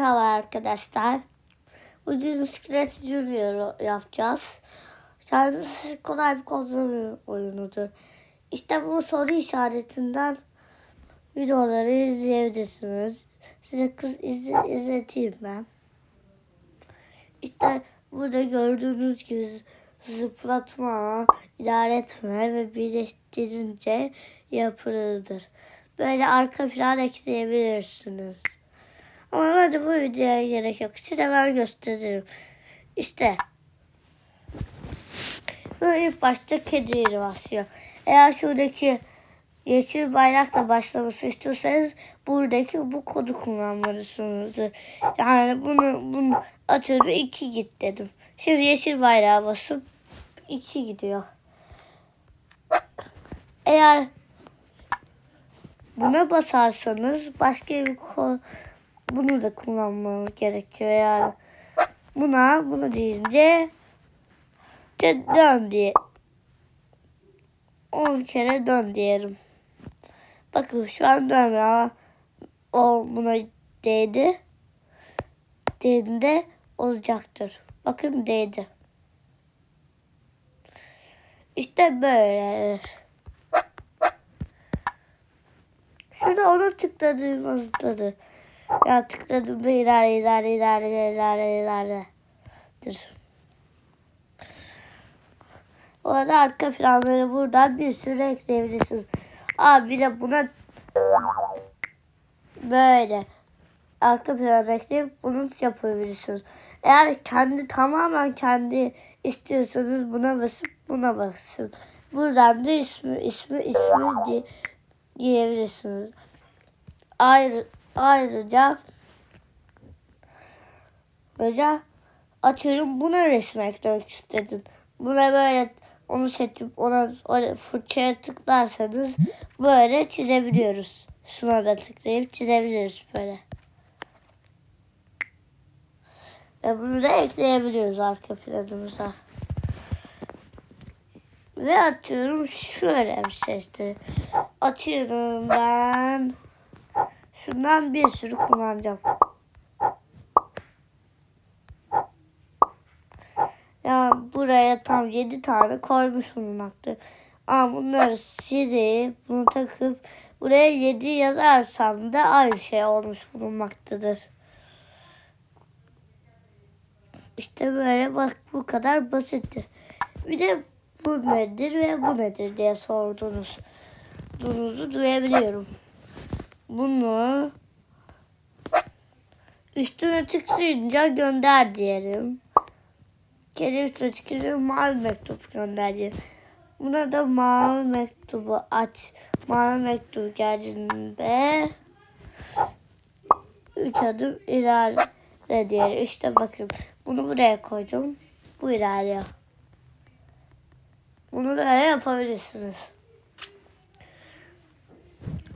Merhaba arkadaşlar. Bugün Scratch Junior yapacağız. Kendisi kolay bir kontrol oyunudur. İşte bu soru işaretinden videoları izleyebilirsiniz. Size kız izle, izleteyim ben. İşte burada gördüğünüz gibi zıplatma, ilerletme ve birleştirince yapılırdır. Böyle arka plan ekleyebilirsiniz. Ama hadi bu videoya gerek yok. Size ben gösteririm. İşte. Böyle ilk başta kediye basıyor. Eğer şuradaki yeşil bayrakla başlaması istiyorsanız buradaki bu kodu kullanmalısınızdır. Yani bunu, bunu atıyorum iki git dedim. Şimdi yeşil bayrağa basıp iki gidiyor. Eğer buna basarsanız başka bir ko bunu da kullanmanız gerekiyor yani. Buna bunu deyince de dön diye 10 kere dön diyelim. Bakın şu an dönmüyor ama o buna değdi. Değdiğinde olacaktır. Bakın değdi. İşte böyle. Şurada onu tıkladığımızdadır. Ya tıkladığımda ilerle ilerle ilerle ilerle ilerledir. O arada arka planları buradan bir sürü ekleyebilirsiniz. Aa bir de buna böyle arka plan ekleyip bunu yapabilirsiniz. Eğer kendi tamamen kendi istiyorsanız buna basıp buna basın. Buradan da ismi ismi ismi diye diyebilirsiniz. Ayrı, ayrıca ayrıca atıyorum buna resim eklemek istedin. Buna böyle onu seçip ona, ona fırçaya tıklarsanız böyle çizebiliyoruz. Şuna da tıklayıp çizebiliriz böyle. Ve bunu da ekleyebiliyoruz arka planımıza. Ve atıyorum şöyle bir şey işte. Atıyorum ben. Şundan bir sürü kullanacağım. Ya buraya tam 7 tane koymuş bulunmaktır. Ama bunları silip bunu takıp buraya 7 yazarsam da aynı şey olmuş bulunmaktadır. İşte böyle bak bu kadar basittir. Bir de bu nedir ve bu nedir diye sordunuz. Durunuzu duyabiliyorum. Bunu üstüne tıklayınca gönder diyelim. Kedi üstüne tıklayınca mavi mektup gönder diyelim. Buna da mavi mektubu aç. Mavi mektup geldiğinde üç adım ilerle diyelim. İşte bakın bunu buraya koydum. Bu ilerliyor. Bunu böyle yapabilirsiniz.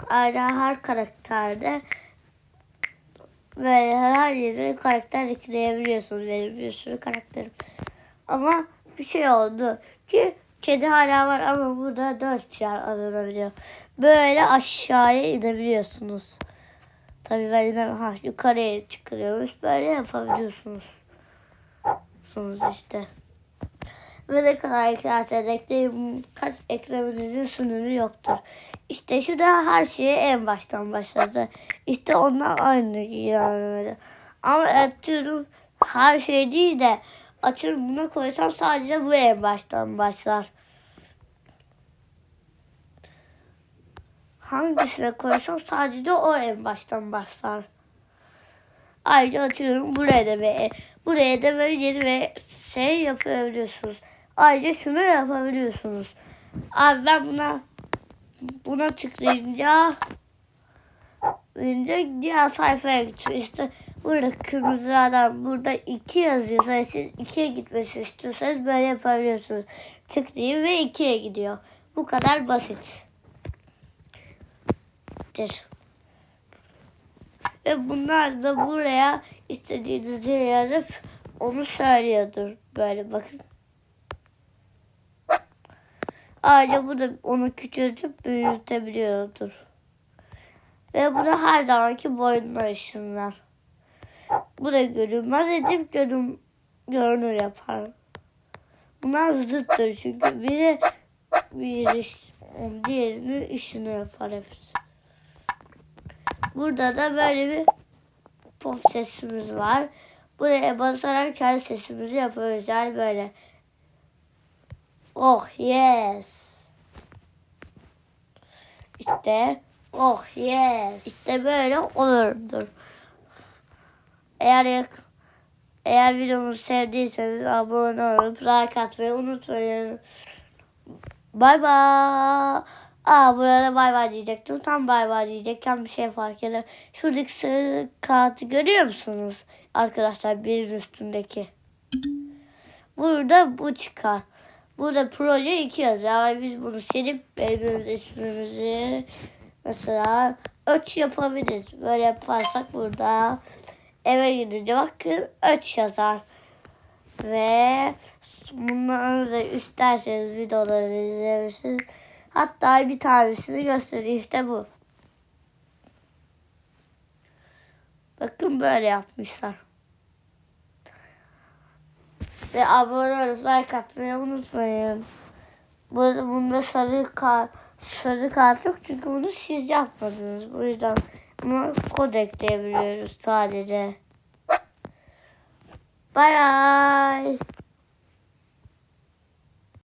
Ayrıca her karakterde böyle her yere karakter ekleyebiliyorsunuz. Benim bir sürü karakterim. Ama bir şey oldu ki kedi hala var ama burada dört yer alınabiliyor. Böyle aşağıya inebiliyorsunuz. Tabii ben inemem. Ha, yukarıya çıkıyormuş. Böyle yapabiliyorsunuz. Sonuz işte. Ve ne kadar eklersen ekleyin kaç eklemenizin sınırı yoktur. İşte şu da her şeye en baştan başladı. İşte onlar aynı yani. Ama atıyorum her şey değil de atıyorum buna koysam sadece bu en baştan başlar. Hangisine koysam sadece o en baştan başlar. Ayrıca atıyorum buraya da bir buraya da böyle yeni bir şey yapabiliyorsunuz. Ayrıca şunu yapabiliyorsunuz. Abi ben buna buna tıklayınca tıklayınca diğer sayfaya geçiyor. İşte burada kırmızılardan burada iki yazıyorsa siz ikiye gitmesi istiyorsanız böyle yapabiliyorsunuz. Tıklayın ve ikiye gidiyor. Bu kadar basit. Ve bunlar da buraya istediğinizi yazıp onu söylüyordur. Böyle bakın. Ayrıca bu da onu küçültüp büyütebiliyordur. Ve bu da her zamanki boyunla ışınlar. Bu da görünmez edip görün, görünür yapar. Bunlar zıttır çünkü biri bir iş, diğerinin işini yapar hepsi. Burada da böyle bir pop sesimiz var. Buraya basarak kendi sesimizi yapıyoruz. Yani böyle. Oh yes. İşte oh yes. İşte böyle olurdur. Eğer eğer videomu sevdiyseniz abone olup like atmayı unutmayın. Bay bay. Aa burada bay bay diyecektim. Tam bay bay diyecekken bir şey fark eder. Şuradaki sarı kağıtı görüyor musunuz? Arkadaşlar birinin üstündeki. Burada bu çıkar. Burada proje 2 yazıyor. Biz bunu silip benim ismimizi mesela öç yapabiliriz. Böyle yaparsak burada eve gidince bakın öç yazar. Ve bunları da isterseniz videoları izleyebilirsiniz. Hatta bir tanesini göstereyim işte bu. Bakın böyle yapmışlar. Ve abone olup like atmayı unutmayın. Burada bunda sarı kart, sarı kart yok çünkü bunu siz yapmadınız. Bu yüzden bunu kod ekleyebiliyoruz sadece. Bye bye.